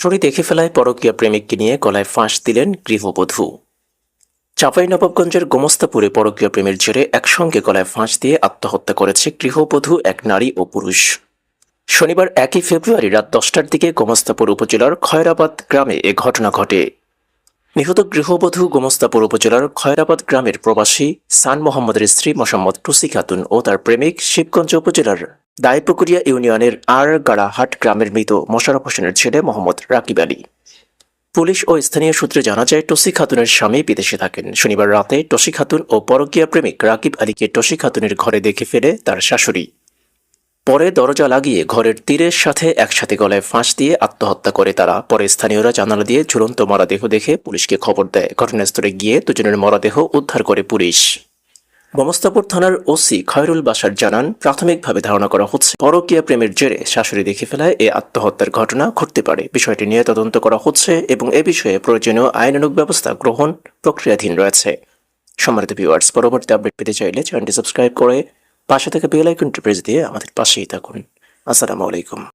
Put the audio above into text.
চুরি দেখে ফেলায় পরকীয়া প্রেমিককে নিয়ে গলায় ফাঁস দিলেন গৃহবধূ। চাঁপাইনবাবগঞ্জের গোমস্তাপুরে পরকীয় প্রেমের জেরে একসঙ্গে গলায় ফাঁস দিয়ে আত্মহত্যা করেছে গৃহবধূ এক নারী ও পুরুষ। শনিবার একই ফেব্রুয়ারি রাত দশটার দিকে গোমস্তাপুর উপজেলার খয়রাবাদ গ্রামে এ ঘটনা ঘটে। নিহত গৃহবধূ গোমস্তাপুর উপজেলার খয়রাবাদ গ্রামের প্রবাসী সান মোহাম্মদের স্ত্রী মোসাম্মদ টুসি খাতুন ও তার প্রেমিক শিবগঞ্জ উপজেলার দায়পুকুরিয়া ইউনিয়নের আর গাড়াহাট গ্রামের মৃত মোশারফ হোসেনের ছেলে মোহাম্মদ রাকিব আলী। পুলিশ ও স্থানীয় সূত্রে জানা যায় টসি খাতুনের স্বামী বিদেশে থাকেন। শনিবার রাতে টসি খাতুন ও পরকীয়া প্রেমিক রাকিব আলীকে টসি খাতুনের ঘরে দেখে ফেলে তার শাশুড়ি। পরে দরজা লাগিয়ে ঘরের তীরের সাথে একসাথে গলায় ফাঁস দিয়ে আত্মহত্যা করে তারা। পরে স্থানীয়রা জানালা দিয়ে ঝুলন্ত মরাদেহ দেখে পুলিশকে খবর দেয়। ঘটনাস্থলে গিয়ে দুজনের মরাদেহ উদ্ধার করে পুলিশ। মমস্তাপুর থানার ওসি খয়রুল বাসার জানান, প্রাথমিকভাবে ধারণা করা হচ্ছে পরকীয়া প্রেমের জেরে শাশুড়ি দেখে ফেলায় এ আত্মহত্যার ঘটনা ঘটতে পারে। বিষয়টি নিয়ে তদন্ত করা হচ্ছে এবং এ বিষয়ে প্রয়োজনীয় আইনানুগ ব্যবস্থা গ্রহণ প্রক্রিয়াধীন রয়েছে। সম্মানিত ভিউয়ার্স পরবর্তী আপডেট পেতে চাইলে চ্যানেলটি সাবস্ক্রাইব করে পাশে থেকে বেল আইকনটি প্রেস দিয়ে আমাদের পাশেই থাকুন। আসসালামু আলাইকুম।